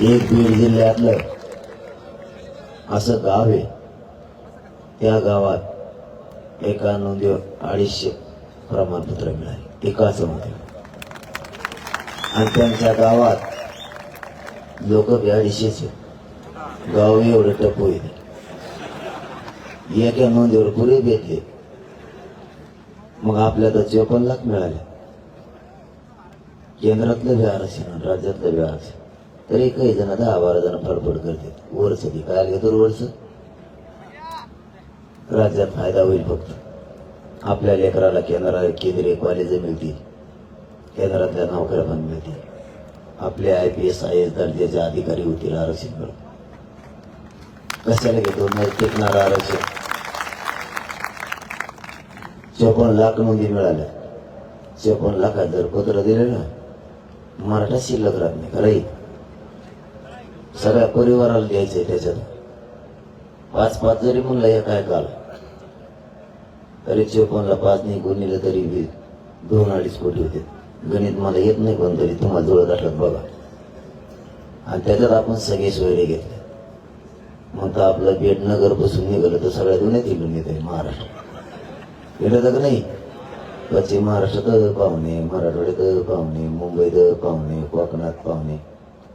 एक बीड जिल्ह्यातलं असं गाव आहे. त्या गावात एका नोंदीवर अडीचशे प्रमाणपत्र मिळाले. एकाच नोंदीवर आणि त्यांच्या गावात लोक बी अडीचशेच गाव एवढं टप होईल एका नोंदीवर पुरे भेटले. मग आपल्या चोपन्न लाख मिळाले. केंद्रातलं बी आरक्षण आणि राज्यातलं बी आरक्षण. तरी काही जण दहा बारा जण फडफड करतात. वर्ष ती काय घेतो वर्ष राज्यात फायदा होईल फक्त. आपल्या लेकराला केंद्राला केंद्रीय कॉलेज मिळतील. केंद्रातल्या नोकऱ्या पण मिळतील. आपले I P S I S दर्जाचे अधिकारी होतील आरक्षण मिळून कशाला घेतो? नाही टिकणार आरक्षण. चोपन्न लाख नोंदी मिळाल्या. चोपन्न लाखात जर पत्र दिलेलं ना मराठा शिल्लक राहत नाही खरंही सगळ्या परिवाराला द्यायचंय त्याच्यात. पाच पाच जरी म्हणलं एक काय काल तरी चोपनला पाच नाही गुणिलं तरी बी दोन अडीच कोटी होते. गणित मला येत नाही पण तरी तुम्हाला जुळत असत बघा. आणि त्याच्यात आपण सगळे सोयरे घेतले. मग तर आपलं बेडनगर बसून निघालं तर सगळ्या दुनियात इकडून येत आहे महाराष्ट्र. गेलं तर नाही? पश्चिम महाराष्ट्रात पाहुणे मराठवाड्यात पाहुणे मुंबईत पाहुणे कोकणात पाहुणे.